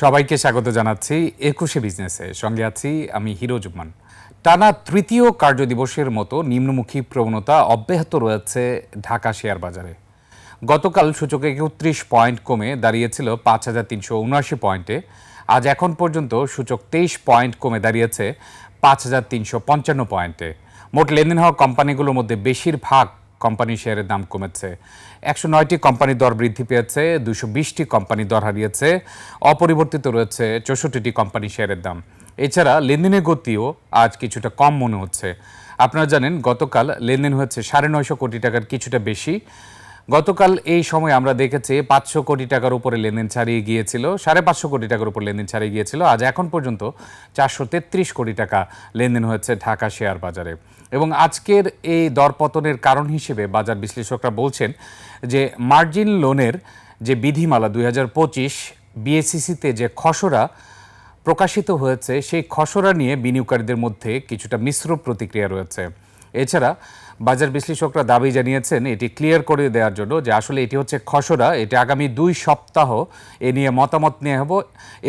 সবাইকে স্বাগত জানাচ্ছি একুশে বিজনেসে। সঙ্গে আছি আমি হিরো জুম্মান টানা তৃতীয় কার্যদিবসের মতো নিম্নমুখী প্রবণতা অব্যাহত রয়েছে ঢাকা শেয়ার বাজারে। গতকাল সূচক একত্রিশ পয়েন্ট কমে দাঁড়িয়েছিল পাঁচ হাজার তিনশো উনআশি পয়েন্টে। আজ এখন পর্যন্ত সূচক তেইশ পয়েন্ট কমে দাঁড়িয়েছে পাঁচ হাজার তিনশো পঞ্চান্ন পয়েন্টে। মোট লেনদেন হওয়া কোম্পানিগুলোর মধ্যে বেশিরভাগ কোম্পানি শেয়ারের দাম কমেছে। একশো নয়টি কোম্পানির দর বৃদ্ধি পেয়েছে দুশো বিশটি কোম্পানি দর হারিয়েছে, অপরিবর্তিত রয়েছে চৌষট্টিটি কোম্পানি শেয়ারের দাম। এছাড়া লেনদেনের গতিও আজ কিছুটা কম মনে হচ্ছে। আপনারা জানেন, গতকাল লেনদেন হয়েছে সাড়ে নয়শো কোটি টাকার কিছুটা বেশি। গতকাল এই সময় আমরা দেখেছি পাঁচশো কোটি টাকার উপরে লেনদেন ছাড়িয়ে গিয়েছিল, সাড়ে পাঁচশো কোটি টাকার উপর লেনদেন ছাড়িয়ে গিয়েছিল। আজ এখন পর্যন্ত চারশো তেত্রিশ কোটি টাকা লেনদেন হয়েছে ঢাকা শেয়ার বাজারে। এবং আজকের এই দরপতনের কারণ হিসেবে বাজার বিশ্লেষকরা বলছেন যে, মার্জিন লোনের যে বিধিমালা দুই হাজার পঁচিশ বিএসসিসিতে যে খসড়া প্রকাশিত হয়েছে, সেই খসড়া নিয়ে বিনিয়োগকারীদের মধ্যে কিছুটা মিশ্র প্রতিক্রিয়া রয়েছে। এছাড়া বাজার বিশ্লেষকরা দাবি জানিয়েছেন, এটি ক্লিয়ার করে দেওয়ার জন্য যে আসলে এটি হচ্ছে খসড়া, এটি আগামী দুই সপ্তাহ এ নিয়ে মতামত নিয়ে হব,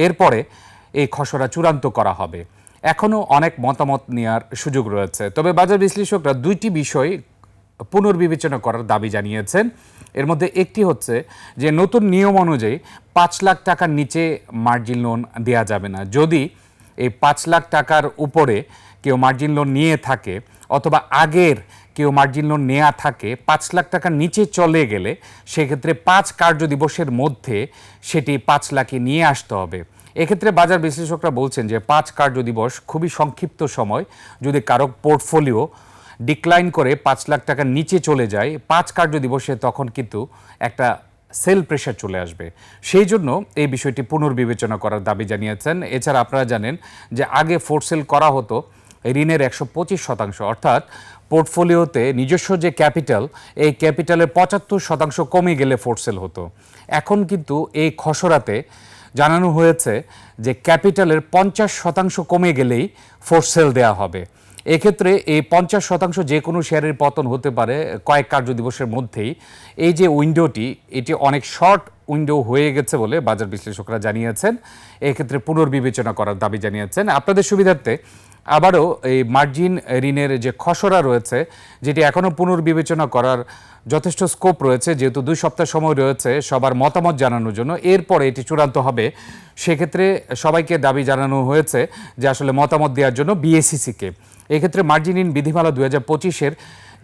এরপরে এই খসড়া চূড়ান্ত করা হবে। এখনও অনেক মতামত নেওয়ার সুযোগ রয়েছে। তবে বাজার বিশ্লেষকরা দুইটি বিষয় পুনর্বিবেচনা করার দাবি জানিয়েছেন। এর মধ্যে একটি হচ্ছে যে নতুন নিয়ম অনুযায়ী পাঁচ লাখ টাকার নিচে মার্জিন লোন দেওয়া যাবে না। যদি এই পাঁচ লাখ টাকার উপরে কেউ মার্জিন লোন নিয়ে থাকে অথবা আগের কেউ মার্জিন লোন নেওয়া থাকে, পাঁচ লাখ টাকার নিচে চলে গেলে সেক্ষেত্রে পাঁচ কার্য দিবসের মধ্যে সেটি পাঁচ লাখে নিয়ে আসতে হবে। এক্ষেত্রে বাজার বিশ্লেষকরা বলছেন যে পাঁচ কার্য দিবস খুবই সংক্ষিপ্ত সময়, যদি কারও পোর্টফোলিও ডিক্লাইন করে পাঁচ লাখ টাকার নিচে চলে যায়, পাঁচ কার্য দিবসে তখন কিন্তু একটা সেল প্রেশার চলে আসবে। সেই জন্য এই বিষয়টি পুনর্বিবেচনা করার দাবি জানিয়েছেন। এছাড়া আপনারা জানেন যে আগে ফোরসেল করা হতো ঋণের একশো পঁচিশ শতাংশ। অর্থাৎ পোর্টফোলিওতে নিজস্ব যে ক্যাপিটাল, এই ক্যাপিটালের পঁচাত্তর শতাংশ কমে গেলে ফোরসেল হতো। এখন কিন্তু এই খসড়াতে জানানো হয়েছে যে ক্যাপিটালের পঞ্চাশ শতাংশ কমে গেলেই ফোরসেল দেয়া হবে। এক্ষেত্রে এই পঞ্চাশ শতাংশ যে কোনো শেয়ারের পতন হতে পারে কয়েক কার্য দিবসের মধ্যেই। এই যে উইন্ডোটি, এটি অনেক শর্ট উইন্ডো হয়ে গেছে বলে বাজার বিশ্লেষকরা জানিয়েছেন। এক্ষেত্রে পুনর্বিবেচনা করার দাবি জানিয়েছেন। আপনাদের সুবিধার্থে আবারও এই মার্জিন ঋণের যে খসড়া রয়েছে, যেটি এখনও পুনর্বিবেচনা করার যথেষ্ট স্কোপ রয়েছে, যেহেতু দুই সপ্তাহ সময় রয়েছে সবার মতামত জানানোর জন্য। এরপরে এটি চূড়ান্ত হবে, সেক্ষেত্রে সবাইকে দাবি জানানো হয়েছে যে আসলে মতামত দেওয়ার জন্য বিএসসিসিকে এক্ষেত্রে মার্জিন ইন বিধিমালা দু হাজার পঁচিশের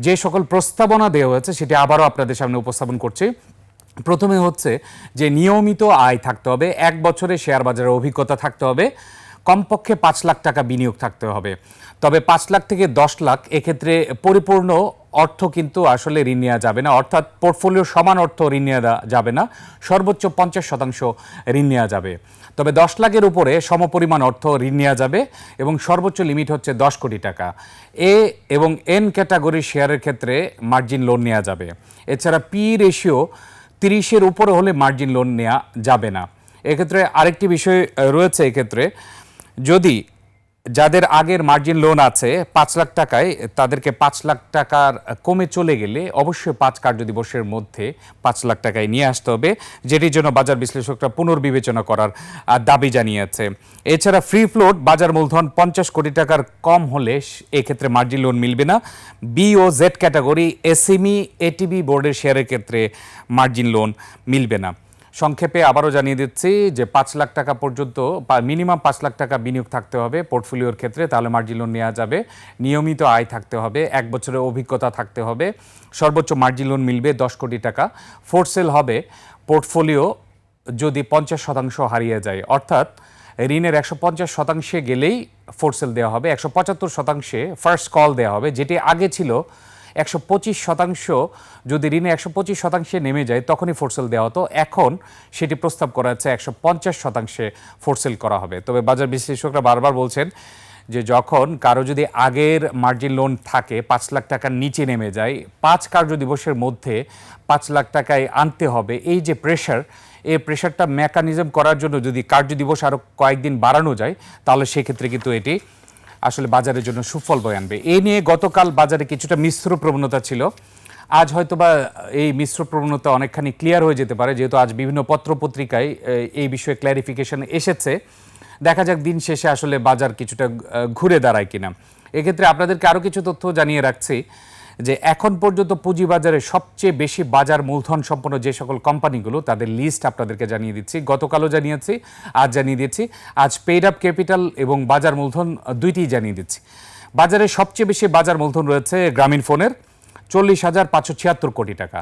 যে সকল প্রস্তাবনা দেওয়া হয়েছে, সেটি আবারও আপনাদের সামনে উপস্থাপন করছি। প্রথমে হচ্ছে যে নিয়মিত আয় থাকতে হবে, এক বছরে শেয়ার বাজারের অভিজ্ঞতা থাকতে হবে। কমপক্ষে পাঁচ লাখ টাকা বিনিয়োগ থাকতে হবে। তবে পাঁচ লাখ থেকে দশ লাখ এক্ষেত্রে পরিপূর্ণ অর্থ কিন্তু আসলে ঋণ নেওয়া যাবে না। অর্থাৎ পোর্টফোলিও সমান অর্থ ঋণ নেওয়া যাবে না। সর্বোচ্চ পঞ্চাশ শতাংশ ঋণ নেওয়া যাবে। তবে দশ লাখের উপরে সমপরিমাণ অর্থ ঋণ নেওয়া যাবে এবং সর্বোচ্চ লিমিট হচ্ছে দশ কোটি টাকা। এ এবং এন ক্যাটাগরির শেয়ারের ক্ষেত্রে মার্জিন লোন নেওয়া যাবে। এছাড়া পি রেশিও তিরিশের উপরে হলে মার্জিন লোন নেওয়া যাবে না। এক্ষেত্রে আরেকটি বিষয় রয়েছে, এক্ষেত্রে যদি যাদের আগের মার্জিন লোন আছে, পাঁচ লাখ টাকায় তাদেরকে পাঁচ লাখ টাকার কমে চলে গেলে অবশ্যই পাঁচ কার্য দিবসের মধ্যে পাঁচ লাখ টাকায় নিয়ে আসতে হবে, যেটির জন্য বাজার বিশ্লেষকরা পুনর্বিবেচনা করার দাবি জানিয়েছে। এছাড়া ফ্রি ফ্লোট বাজার মূলধন পঞ্চাশ কোটি টাকার কম হলে এক্ষেত্রে মার্জিন লোন মিলবে না। বি ও জেড ক্যাটাগরি এসএমই এটিবি বোর্ডের শেয়ারের ক্ষেত্রে মার্জিন লোন মিলবে না। সংক্ষেপে আবারও জানিয়ে দিচ্ছি যে পাঁচ লাখ টাকা পর্যন্ত মিনিমাম পাঁচ লাখ টাকা বিনিয়োগ থাকতে হবে পোর্টফোলিওর ক্ষেত্রে, তাহলে মার্জিন লোন নেওয়া যাবে। নিয়মিত আয় থাকতে হবে, এক বছরের অভিজ্ঞতা থাকতে হবে, সর্বোচ্চ মার্জিন লোন মিলবে দশ কোটি টাকা। ফোরসেল হবে, পোর্টফোলিও যদি পঞ্চাশ শতাংশ হারিয়ে যায়, অর্থাৎ ঋণের একশো পঞ্চাশ শতাংশে গেলেই ফোরসেল দেওয়া হবে, একশো পঁচাত্তর শতাংশে ফার্স্ট কল দেওয়া হবে, যেটি আগে ছিল একশো পঁচিশ শতাংশ যদি ঋণে একশো পঁচিশ শতাংশে নেমে যায়, তখনই ফোরসেল দেওয়া হতো। এখন সেটি প্রস্তাব করা হচ্ছে একশো পঞ্চাশ শতাংশে ফোরসেল করা হবে। তবে বাজার বিশ্লেষকরা বারবার বলছেন যে যখন কারও যদি আগের মার্জিন লোন থাকে, পাঁচ লাখ টাকার নিচে নেমে যায়, পাঁচ কার্য দিবসের মধ্যে পাঁচ লাখ টাকায় আনতে হবে। এই যে প্রেশার এই প্রেশারটা মেকানিজম করার জন্য যদি কার্য দিবস আরও কয়েকদিন বাড়ানো যায়, তাহলে সেক্ষেত্রে কিন্তু এটি আসলে বাজারের জন্য সুফল বয়ে আনবে। এ নিয়ে গতকাল বাজারে কিছুটা মিশ্র প্রবণতা ছিল। আজ হয়তোবা এই মিশ্র প্রবণতা অনেকখানি ক্লিয়ার হয়ে যেতে পারে, যেহেতু আজ বিভিন্ন পত্রপত্রিকায় এই বিষয়ে ক্ল্যারিফিকেশন এসেছে। দেখা যাক দিন শেষে আসলে বাজার কিছুটা ঘুরে দাঁড়ায় কিনা। এক্ষেত্রে আপনাদেরকে আরও কিছু তথ্য জানিয়ে রাখছি। যে এখন পর্যন্ত পুঁজিবাজারে সবচেয়ে বেশি বাজার মূলধন সম্পন্ন যে সকল কোম্পানিগুলো, তাদের লিস্ট আপনাদেরকে জানিয়ে দিচ্ছি। গতকালও জানিয়েছি, আজ জানিয়ে দিচ্ছি আজ পেইড আপ ক্যাপিটাল এবং বাজার মূলধন দুইটিই জানিয়ে দিচ্ছি। বাজারে সবচেয়ে বেশি বাজার মূলধন রয়েছে গ্রামীণ ফোনের চল্লিশ হাজার পাঁচশো ছিয়াত্তর কোটি টাকা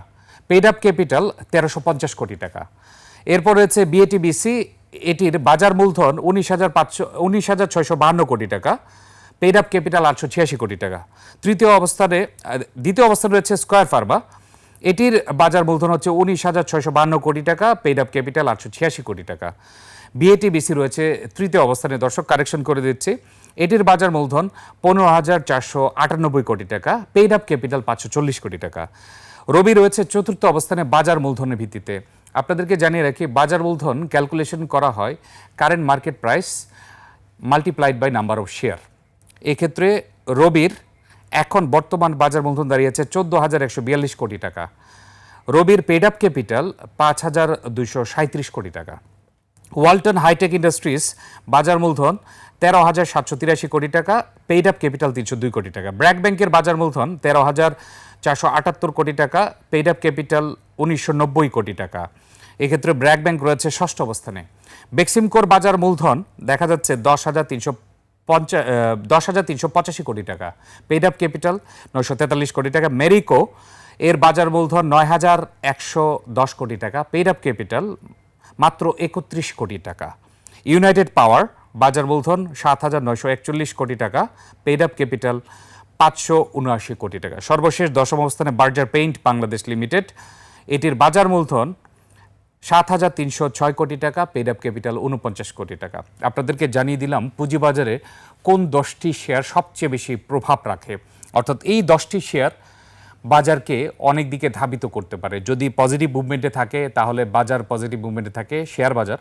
পেইড আপ ক্যাপিটাল তেরোশো পঞ্চাশ কোটি টাকা। এরপর রয়েছে বিএটিবিসি এটির বাজার মূলধন উনিশ হাজার পাঁচশো, উনিশ হাজার ছয়শো বাহান্ন কোটি টাকা। পেইড আপ ক্যাপিটাল আটশো ছিয়াশি কোটি টাকা। তৃতীয় অবস্থানে, দ্বিতীয় অবস্থানে রয়েছে স্কোয়ার ফার্মা এটির বাজার মূলধন হচ্ছে উনিশ হাজার ছয়শো বাহান্ন কোটি টাকা পেইড আপ ক্যাপিটাল আটশো ছিয়াশি কোটি টাকা। বিএটিবিসি রয়েছে, তৃতীয় অবস্থানে দর্শক কারেকশন করে দিচ্ছি। এটির বাজার মূলধন পনেরো হাজার চারশো আটানব্বই কোটি টাকা পেইড আপ ক্যাপিটাল পাঁচশো চল্লিশ কোটি টাকা। রবি রয়েছে, চতুর্থ অবস্থানে বাজার মূলধনের ভিত্তিতে। আপনাদেরকে জানিয়ে রাখি, বাজার মূলধন ক্যালকুলেশন করা হয় current market price multiplied by number of share এক্ষেত্রে রবির এখন বর্তমান বাজার মূলধন দাঁড়িয়েছে চোদ্দ হাজার একশো বিয়াল্লিশ কোটি টাকা। রবির পেড আপ ক্যাপিটাল পাঁচ হাজার দুইশো সাঁত্রিশ কোটি টাকা। ওয়ালটন হাইটেক ইন্ডাস্ট্রিজ বাজার মূলধন তেরো হাজার সাতশো তিরাশি কোটি টাকা পেইড আপ ক্যাপিটাল তিনশো দুই কোটি টাকা। ব্র্যাক ব্যাংকের বাজার মূলধন তেরো হাজার চারশো আটাত্তর কোটি টাকা পেইড আপ ক্যাপিটাল উনিশশো নব্বই কোটি টাকা। এক্ষেত্রে ব্র্যাক ব্যাংক রয়েছে ষষ্ঠ অবস্থানে। বেক্সিমকোর বাজার মূলধন দেখা যাচ্ছে দশ হাজার তিনশো পঞ্চা দশ হাজার তিনশো পঁচাশি কোটি টাকা। পেইড আপ ক্যাপিটাল নয়শো তেতাল্লিশ কোটি টাকা। মেরিকো এর বাজার মূলধন নয় হাজার একশো দশ কোটি টাকা। পেইড আপ ক্যাপিটাল মাত্র একত্রিশ কোটি টাকা। ইউনাইটেড পাওয়ার বাজার মূলধন সাত হাজার নয়শো একচল্লিশ কোটি টাকা। পেইড আপ ক্যাপিটাল পাঁচশো উনআশি কোটি টাকা। সর্বশেষ দশম অবস্থানে বার্জার পেইন্ট বাংলাদেশ লিমিটেড এটির বাজার মূলধন সাত হাজার তিনশো ছয় কোটি টাকা পেড আপ ক্যাপিটাল উনপঞ্চাশ কোটি টাকা। আপনাদেরকে জানিয়ে দিলাম, পুঁজিবাজারে কোন দশটি শেয়ার সবচেয়ে বেশি প্রভাব রাখে। অর্থাৎ এই দশটি শেয়ার বাজারকে অনেক দিকে ধাবিত করতে পারে। যদি পজিটিভ মুভমেন্টে থাকে, তাহলে বাজার পজিটিভ মুভমেন্টে থাকে শেয়ার বাজার।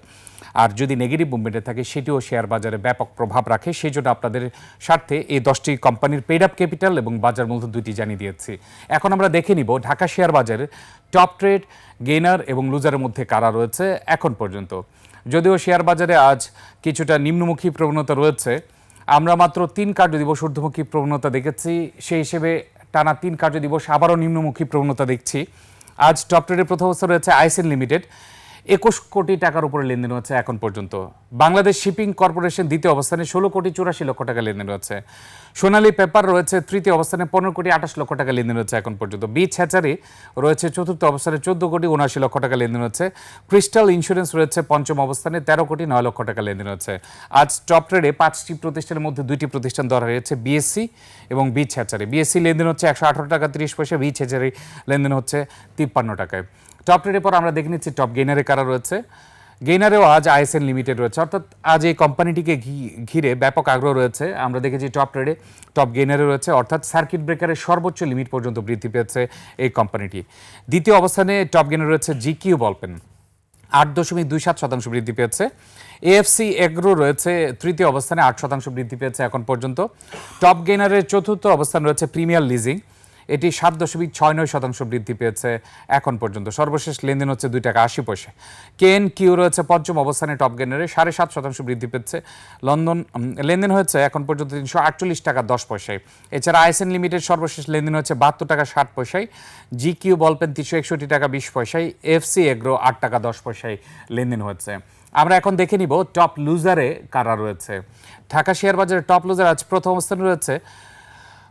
আর যদি নেগেটিভ মুভমেন্টে থাকে, সেটিও শেয়ার বাজারে ব্যাপক প্রভাব রাখে। সেই জন্য আপনাদের স্বার্থে এই দশটি কোম্পানির পেড আপ ক্যাপিটাল এবং বাজার মূলধন দুইটি জানিয়ে দিয়েছি। এখন আমরা দেখে নিব ঢাকা শেয়ার বাজারের টপ ট্রেড গেইনার এবং লুজারের মধ্যে কারা রয়েছে এখন পর্যন্ত। যদিও শেয়ার বাজারে আজ কিছুটা নিম্নমুখী প্রবণতা রয়েছে, আমরা মাত্র তিন কার্য দিবস ঊর্ধ্বমুখী প্রবণতা দেখেছি। সেই হিসেবে টানা তিন কার্য দিবস আবারও নিম্নমুখী প্রবণতা দেখছি। আজ টপ ট্রেডের প্রথম অবস্থা রয়েছে আইসেন লিমিটেড। একুশ কোটি টাকার উপরে লেনদেন হচ্ছে এখন পর্যন্ত। বাংলাদেশ শিপিং কর্পোরেশন দ্বিতীয় অবস্থানে ষোলো কোটি চুরাশি লক্ষ টাকা লেনদেন রয়েছে সোনালী পেপার রয়েছে, তৃতীয় অবস্থানে পনেরো কোটি আঠাশ লক্ষ টাকা লেনদেন হচ্ছে এখন পর্যন্ত। বিচ হ্যাচারি রয়েছে, চতুর্থ অবস্থানে চোদ্দ কোটি উনআশি লক্ষ টাকা লেনদেন হচ্ছে। ক্রিস্টাল ইন্স্যুরেন্স রয়েছে, পঞ্চম অবস্থানে তেরো কোটি নয় লক্ষ টাকা লেনদেন হচ্ছে। আজ টপ ট্রেডে পাঁচটি প্রতিষ্ঠানের মধ্যে দুইটি প্রতিষ্ঠান ধরা হয়েছে, বিএসসি এবং বিচ হ্যাচারি। বিএসসি লেনদেন হচ্ছে একশো আঠারো টাকা, তিরিশ পয়সা বিচ হ্যাচারি লেনদেন হচ্ছে তিপ্পান্ন টাকায়। টপ ট্রেডের পর আমরা দেখে নিচ্ছি টপ গেইনারে কারা রয়েছে? গেইনারেও আজ আইএসএল লিমিটেড রয়েছে। অর্থাৎ আজ এই কোম্পানিটিকে ঘিরে ব্যাপক আগ্রহ রয়েছে। আমরা দেখেছি টপ ট্রেডে টপ গেইনারে রয়েছে। অর্থাৎ সার্কিট ব্রেকারের সর্বোচ্চ লিমিট পর্যন্ত বৃদ্ধি পেয়েছে এই কোম্পানিটি দ্বিতীয় অবস্থানে টপ গেইনারে রয়েছে জি জিকিউ বলপেন আট দশমিক দুই সাত শতাংশ বৃদ্ধি পেয়েছে। এএফসি এগ্রো রয়েছে, তৃতীয় অবস্থানে আট শতাংশ বৃদ্ধি পেয়েছে এখন পর্যন্ত। টপ গেইনারের চতুর্থ অবস্থান রয়েছে প্রিমিয়ার লিজিং এটি সাত দশমিক ছয় নয় শতাংশ বৃদ্ধি পেয়েছে এখন পর্যন্ত। সর্বশেষ লেনদেন হচ্ছে দুই টাকা আশি পয়সা। কেএন কিউ রয়েছে পঞ্চম অবস্থানে, টপ গেনারে সাড়ে সাত শতাংশ বৃদ্ধি পেয়েছে। লন্ডন লেনদেন হয়েছে এখন পর্যন্ত তিনশো আটচল্লিশ টাকা দশ পয়সায়। এছাড়া আইসেন লিমিটেড সর্বশেষ লেনদেন হচ্ছে বাহাত্তর টাকা ষাট পয়সায়। জি কিউ বলপেন তিনশো একষট্টি টাকা বিশ পয়সায়। এফসি এগ্রো আট টাকা দশ পয়সায় লেনদেন হচ্ছে আমরা এখন দেখে নিব টপ লুজারে কারা রয়েছে। ঢাকা শেয়ার বাজারে টপ লুজার আজ প্রথম অবস্থানে রয়েছে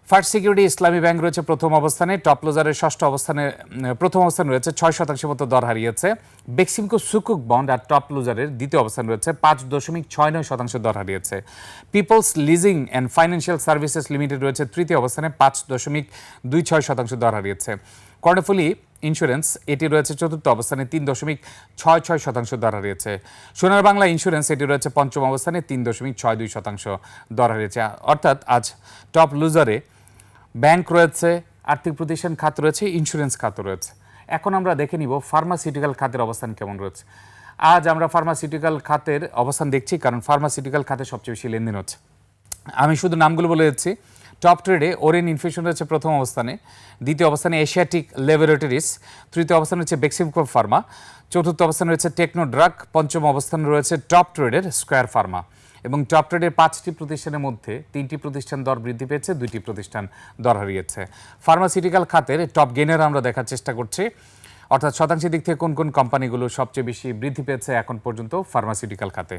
ফার্স্ট সিকিউরিটি ইসলামী ব্যাংক রয়েছে প্রথম অবস্থানে, টপ লোজারের ষষ্ঠ অবস্থানে প্রথম অবস্থান রয়েছে ছয় শতাংশ মতো দর হারিয়েছে। বেক্সিমকো সুকুক বন্ড আর টপ লোজারের দ্বিতীয় অবস্থান রয়েছে, পাঁচ দশমিক ছয় নয় শতাংশ দর হারিয়েছে। Peoples leasing and financial services limited রয়েছে তৃতীয় অবস্থানে, পাঁচ দশমিক দুই ছয় শতাংশ দর হারিয়েছে। কর্ণফুলি ইন্স্যুরেন্স, এটি রয়েছে চতুর্থ অবস্থানে, তিন দশমিক ছয় ছয় শতাংশ দর হারিয়েছে। সোনার বাংলা ইন্স্যুরেন্স, এটি রয়েছে পঞ্চম অবস্থানে, তিন দশমিক ছয় দুই শতাংশ দর হারিয়েছে। অর্থাৎ আজ টপ লুজারে ব্যাংক রয়েছে, আর্থিক প্রতিষ্ঠান খাত রয়েছে ইন্স্যুরেন্স খাত রয়েছে। এখন আমরা দেখে নিব ফার্মাসিউটিক্যাল খাতের অবস্থান কেমন রয়েছে। আজ আমরা ফার্মাসিউটিক্যাল খাতের অবস্থান দেখছি, কারণ ফার্মাসিউটিক্যাল খাতে সবচেয়ে বেশি লেনদেন হচ্ছে। আমি শুধু নামগুলো বলে যাচ্ছি টপ ট্রেডে ওরেন ইনফিউশন রয়েছে প্রথম অবস্থানে, দ্বিতীয় অবস্থানে এশিয়াটিক ল্যাবরেটরিজ তৃতীয় অবস্থানে রয়েছে বেক্সিমকো ফার্মা চতুর্থ অবস্থানে রয়েছে টেকনো ড্রাগ পঞ্চম অবস্থানে রয়েছে টপ ট্রেডের স্কোয়ার ফার্মা এবং টপ ট্রেডের পাঁচটি প্রতিষ্ঠানের মধ্যে তিনটি প্রতিষ্ঠান দর বৃদ্ধি পেয়েছে, দুইটি প্রতিষ্ঠান দর হারিয়েছে। ফার্মাসিউটিক্যাল খাতের টপ গেনার আমরা দেখার চেষ্টা করছি। অর্থাৎ শতাংশের দিক থেকে কোন কোন কোম্পানিগুলো সবচেয়ে বেশি বৃদ্ধি পেয়েছে এখন পর্যন্ত? ফার্মাসিউটিক্যাল খাতে।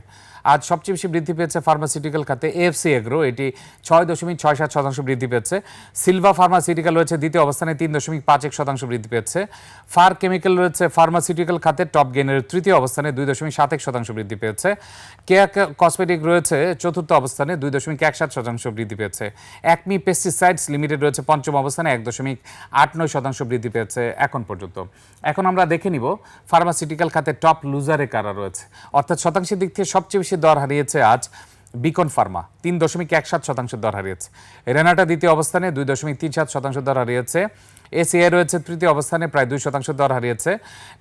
আজ সবচেয়ে বেশি বৃদ্ধি পেয়েছে ফার্মাসিউটিক্যাল খাতে এফসি এগ্রো এটি ছয় দশমিক ছয় সাত শতাংশ বৃদ্ধি পেয়েছে। সিলভা ফার্মাসিউটিক্যাল রয়েছে, দ্বিতীয় অবস্থানে তিন দশমিক পাঁচ এক শতাংশ বৃদ্ধি পেয়েছে। ফার কেমিক্যাল রয়েছে ফার্মাসিউটিক্যাল খাতে টপ গেনের তৃতীয় অবস্থানে দুই দশমিক সাত এক শতাংশ বৃদ্ধি পেয়েছে। কেয়া কসমেটিক রয়েছে, চতুর্থ অবস্থানে দুই দশমিক এক সাত শতাংশ বৃদ্ধি পেয়েছে। একমি পেস্টিসাইডস লিমিটেড রয়েছে, পঞ্চম অবস্থানে এক দশমিক আট নয় শতাংশ বৃদ্ধি পেয়েছে এখন পর্যন্ত। এখন আমরা দেখে নিব ফার্মাসিউটিক্যাল খাতে টপ লুজারে কারা রয়েছে। অর্থাৎ শতাংশের দিক থেকে সবচেয়ে বেশি দর হারিয়েছে আজ বিকন ফার্মা তিন দশমিক এক সাত শতাংশ দর হারিয়েছে। রেনাটা দ্বিতীয় অবস্থানে দুই দশমিক তিন সাত শতাংশ দর হারিয়েছে। এসিআই রয়েছে তৃতীয় অবস্থানে, প্রায় দুই শতাংশ দর হারিয়েছে।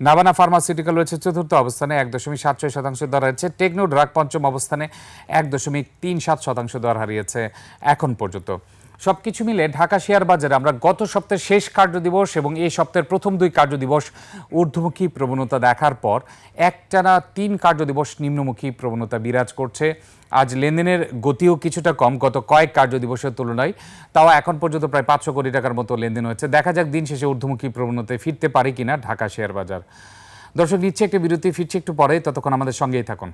নাবানা ফার্মাসিউটিক্যাল রয়েছে চতুর্থ অবস্থানে, এক দশমিক সাত ছয় শতাংশ দর হারিয়েছে। টেকনো ড্রাগ পঞ্চম অবস্থানে, এক দশমিক তিন সাত শতাংশ দর হারিয়েছে এখন পর্যন্ত। সবকিছু মিলে ঢাকা শেয়ার বাজারে আমরা গত সপ্তাহের শেষ কার্যদিবস এবং এই সপ্তাহের প্রথম দুই কার্যদিবস ঊর্ধ্বমুখী প্রবণতা দেখার পর একটানা তিন কার্যদিবস নিম্নমুখী প্রবণতা বিরাজ করছে। আজ লেনদেনের গতিও কিছুটা কম গত কয়েক কার্যদিবসের তুলনায়। তাও এখন পর্যন্ত প্রায় পাঁচশো কোটি টাকার মতো লেনদেন হয়েছে। দেখা যাক দিন শেষে ঊর্ধ্বমুখী প্রবণতায় ফিরতে পারে কিনা ঢাকা শেয়ার বাজার। দর্শক, নিচ্ছে একটি বিরতি, ফিরছে একটু পরে। ততক্ষণ আমাদের সঙ্গেই থাকুন।